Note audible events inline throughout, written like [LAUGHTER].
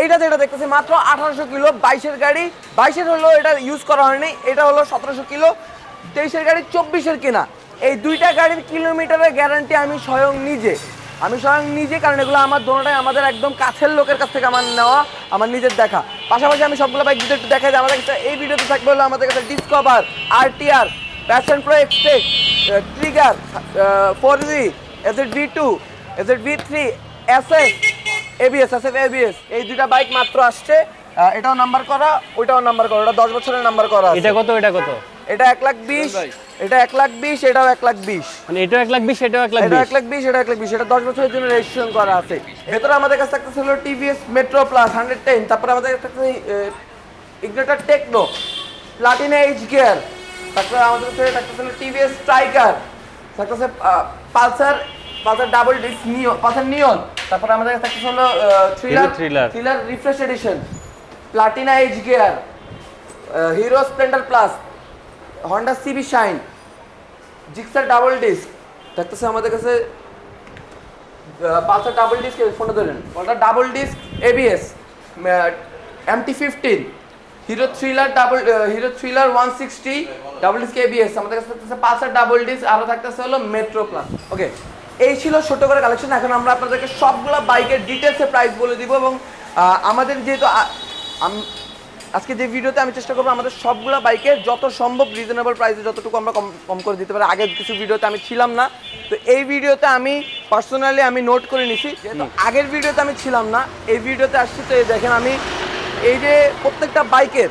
এইটা যেটা দেখতেছি, মাত্র আঠারোশো কিলো বাইশের গাড়ি। বাইশের হলো এটা ইউজ করা হয়নি, এটা হলো সতেরোশো কিলো। তেইশের গাড়ি চব্বিশের কেনা। এই দুইটা গাড়ির কিলোমিটারের গ্যারান্টি আমি স্বয়ং নিজে। আমি স্বয়ং নিজে, কারণ এগুলো আমার দোনোটাই আমাদের একদম কাছের লোকের কাছ থেকে আমার নেওয়া, আমার নিজের দেখা। পাশাপাশি আমি সবগুলো বাইক যদি একটু দেখাই আমাদের কাছে এই ভিডিওতে থাকবে হলো আমাদের কাছে discover RTR passion pro Xtec trigger four G এসএড V two এসএড ভি থ্রি এসএস এবিএস আছে এবিএস এই দুইটা বাইক মাত্র আসছে। এটাও নাম্বার করা ওইটাও নাম্বার করা। ওটা দশ বছরের নাম্বার করা এটা কত এটা কত? এটা এক লাখ বিশ এটা এক লাখ বিশ এটাও এক লাখ বিশ। মানে এটাও এক লাখ বিশ এটাও এক লাখ এটা এক লাখ বিশ এটা এক লাখ বিশ। এটা দশ বছরের জন্য রেজিস্ট্রেশন করা আছে। ভেতরে আমাদের কাছে একটা ছিল TVS Metro Plus hundred ten তারপরে আমাদের কাছে একটা Ignitor Techno Platina H gear তারপরে আমাদের কাছে একটা ছিল টিভিএস স্ট্রাইকার আছে Pulsar Pulsar double disc Neo Pulsar Neon তারপরে আমাদের কাছে একটা হলো Thriller. Thriller refresh edition Platina H gear Hero Splendor Plus Honda CB Shine Gixxer double disc থাকতেছে আমাদের কাছে পালসার ডাবল ডিস্ক ফোনটা ধরেন ওটা double disc ABS MT fifteen Hero Thriller double Hero Thriller one sixty double disc ABS আমাদের কাছে থাকতেছে Pulsar double disk আরও থাকতেছে হলো মেট্রো প্লাস ওকে এই ছিল ছোট করে কালেকশন এখন আমরা আপনাদেরকে সবগুলো বাইকের ডিটেলসে প্রাইস বলে দিব এবং আমাদের যেহেতু আজকে যে ভিডিওতে আমি চেষ্টা করব আমাদের সবগুলো বাইকের যত সম্ভব রিজনেবল প্রাইসে যতটুকু আমরা কম কম করে দিতে পারি। আগের কিছু ভিডিওতে আমি ছিলাম না। তো এই ভিডিওতে আমি পার্সোনালি আমি নোট করে নিছি যেহেতু আগের ভিডিওতে আমি ছিলাম না এই ভিডিওতে আসছি। তো এই দেখেন আমি এই যে প্রত্যেকটা বাইকের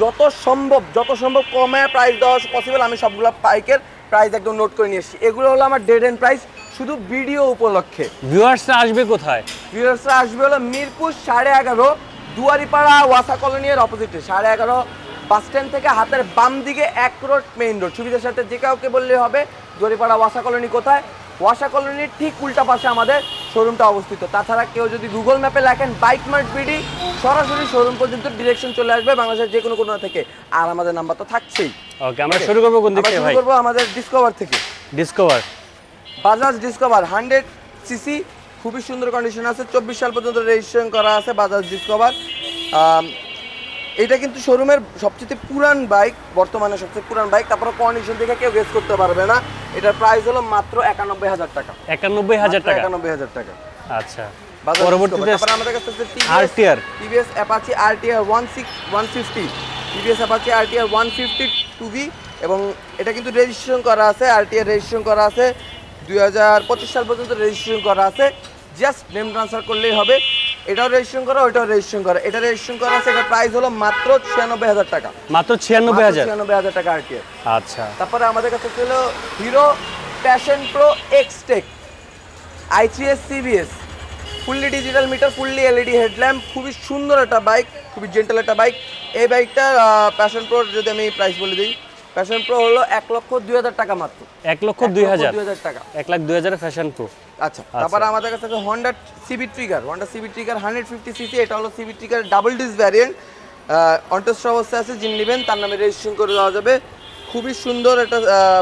যত সম্ভব যত সম্ভব কমে প্রাইস দেওয়া পসিবল আমি সবগুলো বাইকের প্রাইস একদম নোট করে নিয়ে এসেছি। এগুলো হলো আমার ডেড এন্ড প্রাইস শুধু ভিডিও উপলক্ষে। ভিউয়ার্সরা আসবে কোথায়? ভিউয়ার্সরা আসবে হলো মিরপুর সাড়ে এগারো দুয়ারিপাড়া ওয়াসা কলোনির অপোজিটে সাড়ে এগারো বাস স্ট্যান্ড থেকে হাতের বাম দিকে এক রোড মেইন রোড সুবিধার সাথে যে কাউকে বললে হবে দুয়ারিপাড়া ওয়াসা কলোনি কোথায়? ওয়াসা কলোনির ঠিক উল্টা পাশে আমাদের শোরুমটা অবস্থিত। তাছাড়া কেউ যদি গুগল ম্যাপে লেখেন বাইক মার্ট বিডি সরাসরি শোরুম পর্যন্ত ডিরেকশন চলে আসবে বাংলাদেশের যে কোনো কোনো থেকে। আর আমাদের নাম্বার তো থাকছেই। ওকে আমরা শুরু করব কোন দিক থেকে শুরু করব আমাদের ডিসকভার থেকে। Discover Bajaj Discover hundred CC খুবই সুন্দর কন্ডিশন আছে। চব্বিশ সাল পর্যন্ত রেজিস্ট্রেশন করা আছে বাজাজ ডিসকভার। এটা কিন্তু শোরুমের সবচেয়ে পুরান বাইক বর্তমানে সবচেয়ে পুরান বাইক তারপরে কন্ডিশন দেখে কেউ গেস করতে পারবে না। এটার প্রাইস হলো মাত্র একানব্বই হাজার টাকা। একানব্বই হাজার টাকা? একানব্বই হাজার টাকা। আচ্ছা। বাজাজ পরবর্তীতে আমাদের কাছে RTR TVS Apache RTR one six one fifty TVS Apache RTR one fifty এবং এটা কিন্তু রেজিস্ট্রেশন করা আছে আরটিআর রেজিস্ট্রেশন করা আছে। দুই হাজার পঁচিশ সাল পর্যন্ত রেজিস্ট্রেশন করা আছে। জাস্ট নেম ট্রান্সফার করলেই হবে। এটাও রেজিস্ট্রেশন করা ওইটাও রেজিস্ট্রেশন করা। এটা রেজিস্ট্রেশন করা আছে এটার প্রাইস হলো মাত্র ছিয়ানব্বই হাজার টাকা। মাত্র ছিয়ানব্বই হাজার? ছিয়ানব্বই হাজার টাকা আরটিআর আচ্ছা। তারপরে আমাদের কাছে ছিল Hero Passion Pro X tech I three S CBS fully digital meter fully LED headlamp খুবই সুন্দর একটা বাইক খুবই জেন্টাল একটা বাইক এই বাইকটা প্যাশন প্রোর যদি আমি প্রাইস বলে দিই প্যাশন প্রো হলো এক লক্ষ দুই হাজার টাকা মাত্র। এক লক্ষ দুই হাজার। দুই হাজার টাকা। এক লাখ দুই হাজার ফ্যাশন প্রো আচ্ছা তারপরে আমাদের কাছে আছে Honda CB Trigger Honda CB Trigger hundred fifty CC এটা হলো CB Trigger double disc variant on test অবস্থায় আছে যিনি নেবেন তার নামে রেজিস্ট্রেশন করে দেওয়া যাবে। খুবই সুন্দর একটা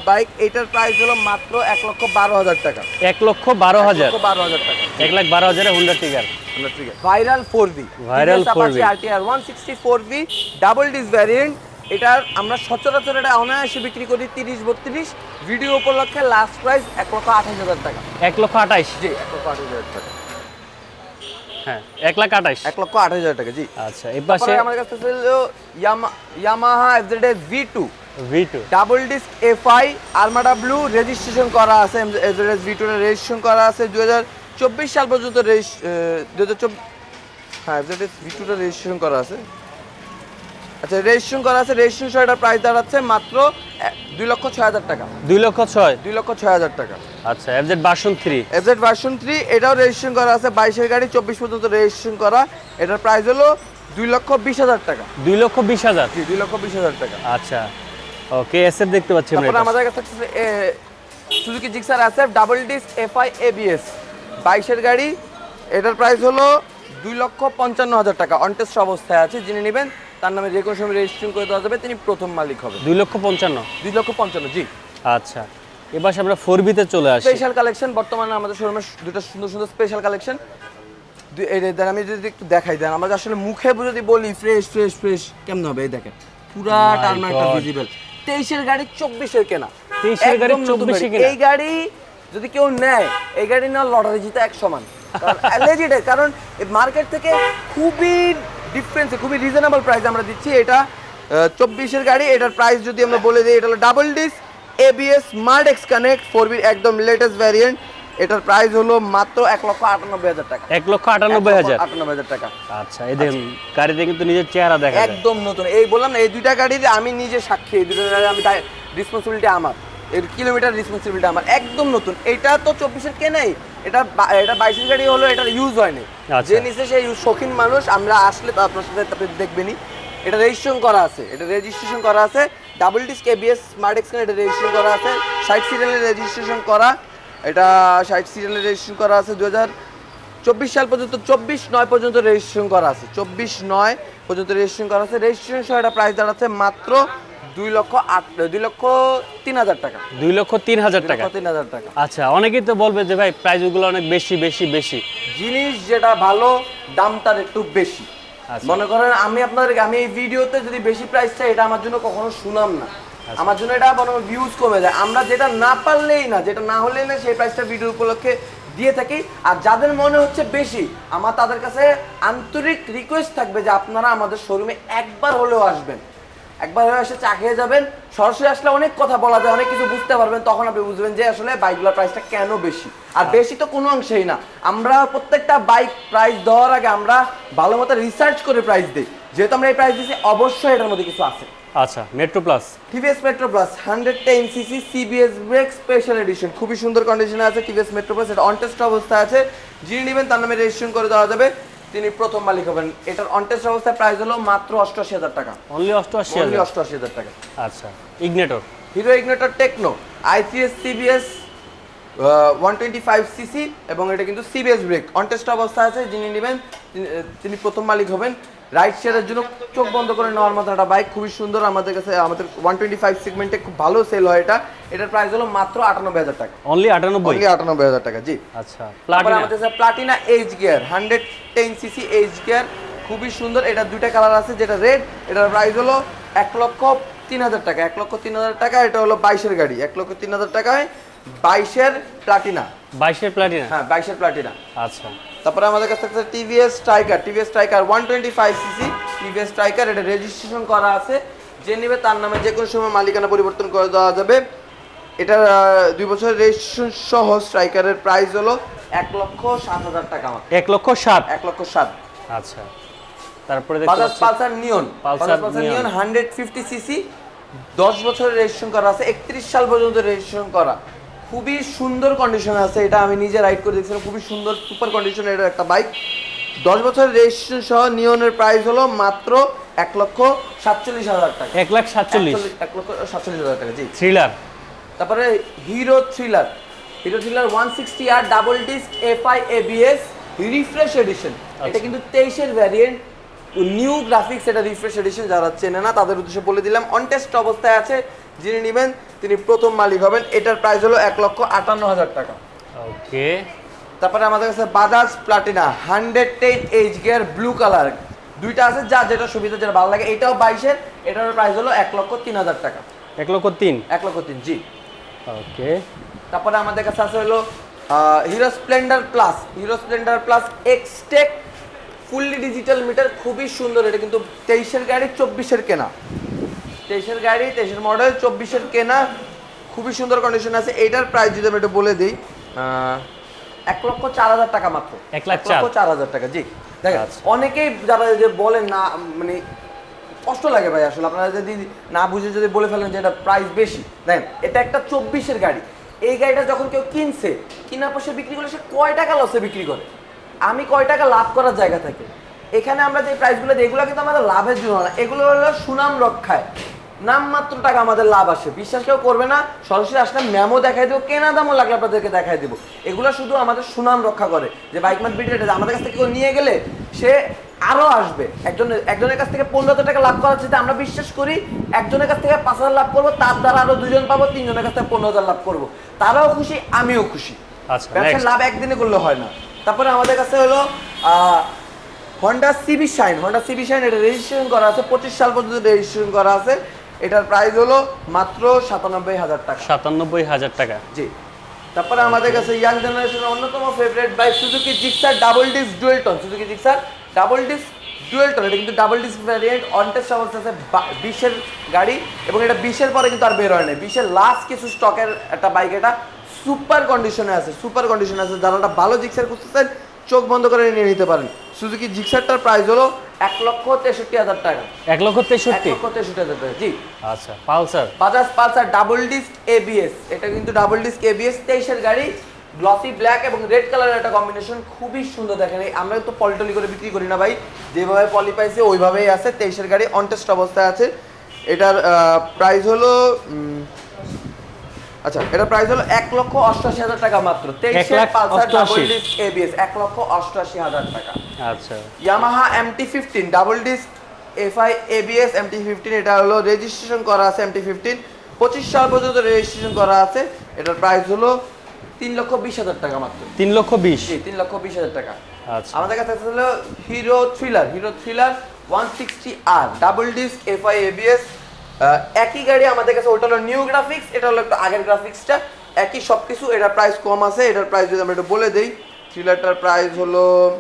বাইক এটার প্রাইস হলো মাত্র এক লক্ষ বারো হাজার টাকা। এক লক্ষ বারো হাজার। বারো হাজার টাকা। এক লাখ বারো হাজারে Honda টিগার viral four V Viral 4V আর one sixty four V double disc variant এটার আমরা সচরাচর এটা অনায়াসে বিক্রি করি তিরিশ বত্রিশ। ভিডিও উপলক্ষে লাস্ট প্রাইস এক লক্ষ আঠাশ হাজার টাকা। এক লক্ষ আঠাইশ জি এক লক্ষ আঠাশ হাজার টাকা। হ্যাঁ এক লাখ আঠাইশ এক লক্ষ আঠাশ হাজার টাকা জি। আচ্ছা এই পাশে আমার কাছে ছিল Yamaha FZ V two V two double disc FI Armada blue registration করা আছে এফজেড ভি টু রেজিস্ট্রেশন করা আছে। হাজার চব্বিশ সাল পর্যন্ত হাজার হ্যাঁ এফজেড ভি টুটা রেজিস্ট্রেশন করা আছে। আচ্ছা রেজিস্ট্রেশন করা আছে রেজিস্ট্রেশন সহ এটার প্রাইস দাঁড়াচ্ছে মাত্র দুই লক্ষ ছয় হাজার টাকা। দুই লক্ষ ছয়? দুই লক্ষ ছয় হাজার টাকা। আচ্ছা FZ version three FZ version three এটাও রেজিস্ট্রেশন করা আছে বাইশের গাড়ি চব্বিশ পর্যন্ত রেজিস্ট্রেশন করা। এটার প্রাইস হলো দুই লক্ষ বিশ হাজার টাকা। দুই লক্ষ বিশ হাজার? জি দুই লক্ষ বিশ হাজার টাকা। আচ্ছা ওকে এসএফ দেখতে পাচ্ছি তারপরে আমাদের কাছে সুজুকি জিক্সার আছে ডাবল ডিস্ক এফআই এবিএস বাইশের গাড়ি এটার প্রাইস হলো দুই লক্ষ পঞ্চান্ন হাজার টাকা। অনটেস্ট অবস্থায় আছে যিনি নেবেন। তার নামে যে কোনো সময় রেজিস্ট্রেশন করে দেওয়া যাবে তিনি প্রথম মালিক হবে দুই লক্ষ পঞ্চান্ন? দুই লক্ষ পঞ্চান্ন জি। আচ্ছা। এবার আমরা ফোর বিতে চলে আসি। স্পেশাল কালেকশন বর্তমানে আমাদের শোরুমে দুটো সুন্দর সুন্দর স্পেশাল কালেকশন দেন আমি যদি একটু দেখাই দেন আমরা আসলে মুখে যদি বলি ফ্রেশ ফ্রেশ ফ্রেশ কেমন হবে? এই দেখেন পুরা টার্মারটা ভিজিবল তেইশের গাড়ি চব্বিশের কেনা। 23 এর গাড়ি একদম নতুন 24 এ গাড়ি। কেনা। এই গাড়ি যদি কেউ নেয় এই গাড়ি না লটারি জিতে এক সমান। [LAUGHS] কারণ মার্কেট থেকে খুবই ডিফারেন্স খুবই রিজনেবল প্রাইস আমরা দিচ্ছি। এটা চব্বিশের গাড়ি এটার প্রাইস যদি আমরা বলে দিই এটা হলো double disc ABS smart X connect four V একদম লেটেস্ট ভ্যারিয়েন্ট এটার প্রাইস হলো মাত্র এক লক্ষ আটানব্বই হাজার টাকা। এক লক্ষ আটানব্বই হাজার। আটানব্বই হাজার টাকা। আচ্ছা এই দেখুন গাড়িতে কিন্তু নিজের চেহারা দেখা একদম নতুন। এই বললাম না এই দুইটা গাড়ির আমি নিজে সাক্ষী এই দুইটা গাড়ি আমি রেসপন্সিবিলিটি আমার। এর কিলোমিটার রেসপন্সিবিলিটি আমার একদম নতুন। এটা তো চব্বিশের কেনাই এটা এটা বাইশের গাড়ি হলো এটা ইউজ হয়নি। আচ্ছা। যে নিচে সেই শৌখিন মানুষ আমরা আসলে আপনার সাথে আপনি দেখবেনই। এটা রেজিস্ট্রেশন করা আছে। এটা রেজিস্ট্রেশন করা আছে। ডাবল ডিস্ক এবিএস স্মার্ট এক্সকান এটা রেজিস্ট্রেশন করা আছে। সাইট সিরিয়ালের রেজিস্ট্রেশন করা। এটা সাইট সিরিয়ালের রেজিস্ট্রেশন করা আছে দু হাজার চব্বিশ সাল পর্যন্ত চব্বিশ নয় পর্যন্ত রেজিস্ট্রেশন করা আছে। চব্বিশ নয় পর্যন্ত রেজিস্ট্রেশন করা আছে। রেজিস্ট্রেশন সহ এটা প্রাইস দাঁড়াচ্ছে মাত্র দুই লক্ষ আট দুই লক্ষ তিন হাজার টাকা। দুই লক্ষ তিন হাজার টাকা। তিন হাজার টাকা। আচ্ছা অনেকেই তো বলবে যে ভাই প্রাইসগুলো অনেক বেশি বেশি বেশি। জিনিস যেটা ভালো দামটার একটু বেশি। আচ্ছা। মনে করেন আমি আপনাদের আমি এই ভিডিওতে যদি বেশি প্রাইস চাই এটা আমার জন্য কখনো শুনাম না। আমার জন্য এটা মনে ভিউজ কমে যায়। আমরা যেটা না পারলেই না যেটা না হলেই না সেই প্রাইসটা ভিডিও উপলক্ষে দিয়ে থাকি। আর যাদের মনে হচ্ছে বেশি আমার তাদের কাছে আন্তরিক রিকোয়েস্ট থাকবে যে আপনারা আমাদের শোরুমে একবার হলেও আসবেন। একবার হয়ে এসে চা খেয়ে যাবেন সরাসরি আসলে অনেক কথা বলা যায় অনেক কিছু বুঝতে পারবেন তখন আপনি বুঝবেন যে আসলে বাইকগুলোর প্রাইসটা কেন বেশি। আর বেশি তো কোনো অংশেই না। আমরা প্রত্যেকটা বাইক প্রাইস দেওয়ার আগে আমরা ভালো মতো রিসার্চ করে প্রাইস দিই। যেহেতু আমরা এই প্রাইস দিচ্ছি অবশ্যই এটার মধ্যে কিছু আছে। আচ্ছা Metro Plus TVS Metro Plus hundred ten CC CBS brake special edition খুবই সুন্দর কন্ডিশনে আছে টিভিএস মেট্রো প্লাস এটা অনটেস্ট অবস্থায় আছে। যিনি নেবেন তার নামে রেজিস্ট্রেশন করে দেওয়া যাবে। তিনি প্রথম মালিক হবেন। এটার অনটেস্ট অবস্থায় প্রাইস হলো মাত্র অষ্টআশি হাজার টাকা। অনলি অষ্টআশি অনলি অষ্টআশি হাজার টাকা। আচ্ছা Ignitor Hero Ignitor Techno ICS CBS one twenty five CC এবং এটা কিন্তু সিবিএস ব্রেক অনটেস্ট অবস্থা আছে যিনি নেবেন তিনি প্রথম মালিক হবেন। রাইড শেয়ারের জন্য চোখ বন্ধ করে নেওয়ার মতো একটা বাইক খুবই সুন্দর। আমাদের কাছে আমাদের ওয়ান টোয়েন্টি ফাইভ সেগমেন্টে খুব ভালো সেল হয় এটা। এটার প্রাইস হলো মাত্র আটানব্বই হাজার টাকা। অনলি আটানব্বই? অনলি আটানব্বই হাজার টাকা জি। আচ্ছা তারপরে আমাদের কাছে Platina H gear hundred ten CC H gear খুবই সুন্দর। এটা দুইটা কালার আছে যেটা রেড এটার প্রাইস হলো এক লক্ষ তিন হাজার টাকা। এক লক্ষ তিন হাজার টাকা এটা হলো বাইশের গাড়ি। এক লক্ষ তিন হাজার টাকায় বাইশের প্লাটিনা বাইশের প্লাটিনা হ্যাঁ বাইশের প্লাটিনা আচ্ছা। তারপরে আমাদের কাছে আছে TVS Striker TVS Striker one twenty five CC TVS Striker এটা রেজিস্ট্রেশন করা আছে। যে নেবে তার নামে যে কোনো সময় মালিকানা পরিবর্তন করে দেওয়া যাবে। আহ, দুই বছরের রেজিস্ট্রেশন সহ স্ট্রাইকারের প্রাইস হলো এক লক্ষ সাত হাজার টাকা আমার এক লক্ষ সাত? এক লক্ষ সাত। আচ্ছা। তারপরে Bajaj Pulsar Neon. Pulsar. Neon. Hundred fifty CC দশ বছরের রেজিস্ট্রেশন করা আছে একত্রিশ সাল পর্যন্ত রেজিস্ট্রেশন করা। খুবই সুন্দর কন্ডিশন আছে এটা আমি নিজে রাইড করে দেখছিলাম খুবই সুন্দর সুপার কন্ডিশন এটা একটা বাইক দশ বছরের রেজিস্ট্রেশন সহ নিয়নের প্রাইস হলো মাত্র এক লক্ষ সাতচল্লিশ হাজার টাকা। এক লাখ সাতচল্লিশ। এক লক্ষ সাতচল্লিশ হাজার টাকা জি। থ্রিলার তারপরে Hero Thriller Hero Thriller one sixty R double disc FI ABS refresh edition এটা কিন্তু তেইশের ভ্যারিয়েন্ট নিউ গ্রাফিক্স এটা রিফ্রেশ এডিশন যারা চেনে না তাদের উদ্দেশ্যে বলে দিলাম অনটেস্ট অবস্থায় আছে যিনি নেবেন। তিনি প্রথম মালিক হবেন এটার প্রাইস হলো এক লক্ষ আটান্ন হাজার টাকা। ওকে। তারপরে আমাদের কাছে Bajaj Platina hundred ten H gear blue colour. দুইটা আছে যা যেটা সুবিধা যেটা ভালো লাগে এটাও বাইশের এটার প্রাইস হলো এক লক্ষ তিন হাজার টাকা। এক লক্ষ তিন? এক লক্ষ তিন জি। ওকে। তারপরে আমাদের কাছে আছে হলো Hero Splendor Plus Hero Splendor Plus Xtec fully digital meter খুবই সুন্দর এটা কিন্তু তেইশের গাড়ি চব্বিশের কেনা। তেইশের গাড়ি তেইশের মডেল চব্বিশের কেনা। খুবই সুন্দর কন্ডিশন আছে। এটার প্রাইস যদি আমি একটু বলে দিই এক লক্ষ চার হাজার টাকা মাত্র। এক লাখ চার। হাজার টাকা জি। দেখেন আচ্ছা। অনেকেই যারা যে বলেন না মানে কষ্ট লাগে ভাই আসলে। আপনারা যদি না বুঝে যদি বলে ফেলেন যে এটা প্রাইস বেশি। দেখেন এটা একটা চব্বিশের গাড়ি। এই গাড়িটা যখন কেউ কিনছে কিনার পর সে বিক্রি করলে সে কয় টাকা লসে বিক্রি করে? আমি কয় টাকা লাভ করার জায়গা থেকে? এখানে আমরা যে প্রাইসগুলো দিই এগুলো কিন্তু আমাদের লাভের জন্য না। এগুলো হলো সুনাম রক্ষায়। নামমাত্র টাকা আমাদের লাভ আসে। বিশ্বাস কেউ করবে না সরাসরি আসলে ম্যামও দেখাই দেবো কেনা দামও লাগলে আপনাদেরকে দেখাই দেবো। এগুলো শুধু আমাদের সুনাম রক্ষা করে। যে বাইক মার্ট বিটে আমাদের কাছ থেকে কেউ নিয়ে গেলে সে আরও আসবে। একজন একজনের কাছ থেকে পনেরো হাজার টাকা লাভ করার চেয়ে আমরা বিশ্বাস করি একজনের কাছ থেকে পাঁচ হাজার লাভ করব তার দ্বারা আরও দুজন পাবো তিনজনের কাছ থেকে পনেরো হাজার লাভ করব। তারাও খুশি আমিও খুশি। আচ্ছা ব্যবসার লাভ একদিনে করলে হয় না। তারপরে আমাদের কাছে হলো Honda CB Shine Honda CB Shine এটা রেজিস্ট্রেশন করা আছে পঁচিশ সাল পর্যন্ত রেজিস্ট্রেশন করা আছে। এটার প্রাইস হলো মাত্র সাতানব্বই হাজার টাকা। সাতানব্বই হাজার টাকা। জি। তারপরে আমাদের কাছে ইয়াং জেনারেশনের অন্যতম favourite bike Suzuki Gixxer double disc dual tone Suzuki Gixxer double disc dual tone এটা কিন্তু ডাবল ডিস্ক ভ্যারিয়েন্ট অনটেস্ট অবস্থা আছে বিশের গাড়ি এবং এটা বিশের পরে কিন্তু আর বের হয় না বিশের লাস্ট কিছু স্টকের একটা বাইক এটা সুপার কন্ডিশনে আছে সুপার কন্ডিশনে আছে। যারা ভালো জিক্সার খুঁজতেছেন চোখ বন্ধ করে নিয়ে নিতে পারেন। সুজুকি জিক্সারটার প্রাইস হলো এক লক্ষ তেষট্টি হাজার টাকা। এক লক্ষ তেষট্টি? লক্ষ তেষট্টি হাজার টাকা জি। আচ্ছা Pulsar? Bajaj Pulsar double disc ABS এটা কিন্তু ডাবল ডিস্ক এবিএস তেইশের গাড়ি গ্লসি ব্ল্যাক এবং রেড কালারের একটা কম্বিনেশন খুবই সুন্দর দেখেন। এই আমরা তো পলিটলি করে বিক্রি করি না ভাই। যেভাবে পলি পাইছে ওইভাবেই আছে তেইশের গাড়ি অনটেস্ট অবস্থায় আছে। এটার প্রাইস হলো আচ্ছা এটার প্রাইস হলো এক লক্ষ অষ্টআশি হাজার টাকা মাত্র। তেইশের পালসার ডাবল ডিস্ক এবিএস এক লক্ষ অষ্টআশি হাজার টাকা। আচ্ছা। Yamaha MT fifteen double disc FI ABS MT fifteen এটা হলো রেজিস্ট্রেশন করা আছে এমটি ফিফটিন পঁচিশ সাল পর্যন্ত রেজিস্ট্রেশন করা আছে। এটার প্রাইস হলো তিন লক্ষ বিশ হাজার টাকা মাত্র। তিন লক্ষ বিশ। তিন লক্ষ বিশ হাজার টাকা। আচ্ছা। আমাদের কাছে হলো Hero Thriller Hero Thriller one sixty R double disc FI ABS একই গাড়ি আমাদের কাছে ওটা হলো নিউ গ্রাফিক্স এটা হলো একটু আগের গ্রাফিক্সটা একই সব কিছু এটার প্রাইস কম আছে এটার প্রাইস যদি আমরা একটু বলে দিই থ্রিলারটার প্রাইস হলো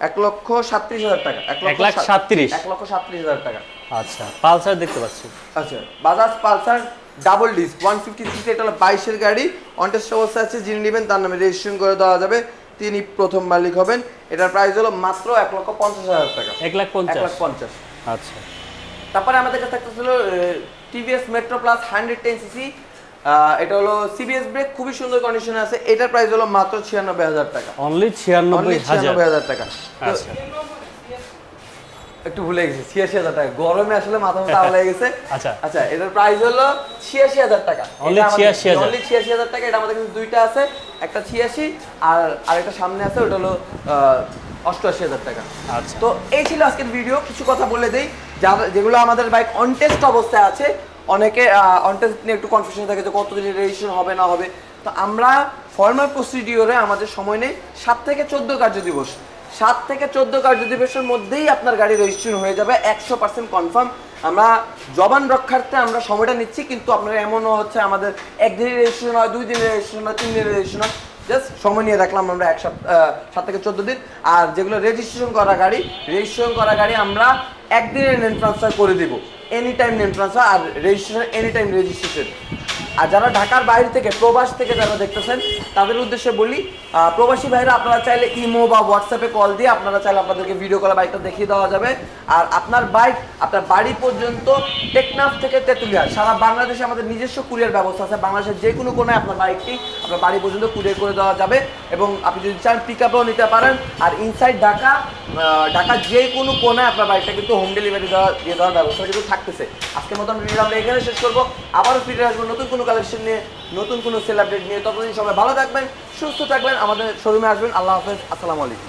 এক লক্ষ সাতত্রিশ হাজার টাকা এক লাখ সাত- সাতত্রিশ। এক লক্ষ সাতত্রিশ হাজার টাকা। আচ্ছা পালসার দেখতে পাচ্ছি। আচ্ছা Bajaj Pulsar double disc one fifty six এটা হলো বাইশের গাড়ি। অনটেস্ট অবস্থা আছে যিনি নেবেন তার নামে রেজিস্ট্রেশন করে দেওয়া যাবে। তিনি প্রথম মালিক হবেন। এটার প্রাইস হলো মাত্র এক লক্ষ পঞ্চাশ হাজার টাকা। এক লাখ এক পঞ্চাশ লাখ পঞ্চাশ। আচ্ছা। তারপরে আমাদের কাছে থাকতেছিল TVS Metro Plus hundred ten CC এটা হলো সিবিএস ব্রেক খুবই সুন্দর কন্ডিশনে আছে। এটার প্রাইস হলো মাত্র ছিয়ানব্বই হাজার টাকা। অনলি ছিয়ানব্বই Only হাজার? টাকা। আচ্ছা। একটু ভুলে গেছি ছিয়াশি হাজার টাকা। গরমে আসলে মাথা মাথা হয়ে গেছে। আচ্ছা। আচ্ছা এটার প্রাইস হলো ছিয়াশি হাজার টাকা। Only 86,000 অনলি ছিয়াশি হাজার টাকা এটা আমাদের কাছে দুইটা আছে একটা ছিয়াশি আর আরেকটা সামনে আছে ওটা হলো অষ্টআশি হাজার টাকা। আচ্ছা। তো এই ছিল আজকের ভিডিও কিছু কথা বলে দেই। যেগুলো আমাদের বাইক অনটেস্ট অবস্থায় আছে, অনেকে অনটেস্ট নিয়ে একটু কনফিউশন থাকে যে কতদিন রেজিস্ট্রেশন হবে, না হবে। তো আমরা ফর্মাল প্রসিডিওরে আমাদের সময় নেই, সাত থেকে চোদ্দ কার্য দিবস। সাত থেকে চোদ্দ কার্য দিবসের মধ্যেই আপনার গাড়ি রেজিস্ট্রেশন হয়ে যাবে, একশো পার্সেন্ট কনফার্ম আমরা জবান রক্ষার্থে আমরা সময়টা নিচ্ছি, কিন্তু আপনার এমনও হচ্ছে আমাদের একদিনের রেজিস্ট্রেশন হয়, দুই দিনের রেজিস্ট্রেশন হয়, তিন দিনের রেজিস্ট্রেশন হয়। জাস্ট সময় নিয়ে রাখলাম আমরা এক সপ্তাহ সাত থেকে চোদ্দ দিন। আর যেগুলো রেজিস্ট্রেশন করা গাড়ি রেজিস্ট্রেশন করা গাড়ি আমরা একদিনের নেন ট্রান্সফার করে দেবো। এনি টাইম নেম ট্রান্সফার আর রেজিস্ট্রেশন এনি টাইম রেজিস্ট্রেশন আর যারা ঢাকার বাইরে থেকে, প্রবাস থেকে যারা দেখতেছেন, তাদের উদ্দেশ্যে বলি প্রবাসী ভাইরা, আপনারা চাইলে ইমো বা হোয়াটসঅ্যাপে কল দিয়ে আপনারা চাইলে আপনাদেরকে ভিডিও কলে বাইকটা দেখিয়ে দেওয়া যাবে। আর আপনার বাইক আপনার বাড়ি পর্যন্ত টেকনাফ থেকে তেঁতুলিয়া, সারা বাংলাদেশে আমাদের নিজস্ব কুরিয়ার ব্যবস্থা আছে। বাংলাদেশের যে কোনো কোনায় আপনার বাইকটি আপনার বাড়ি পর্যন্ত কুরিয়ার করে দেওয়া যাবে। এবং আপনি যদি চান পিক আপও নিতে পারেন। আর ইনসাইড ঢাকা ঢাকার যে কোনো কোনায় আপনার বাইকটা কিন্তু হোম ডেলিভারি দেওয়া দিয়ে দেওয়ার ব্যবস্থা কিন্তু থাকতেছে। আজকের মতন ভিডিও আমরা এখানে শেষ করব। আবারও ফিরে আসব নতুন কোনো কালেকশন নিয়ে, নতুন কোনো সেল আপডেট নিয়ে, ততদিন সবাই ভালো থাকবেন, সুস্থ থাকবেন, আমাদের শোরুমে আসবেন। আল্লাহ হাফেজ, আসসালামু আলাইকুম।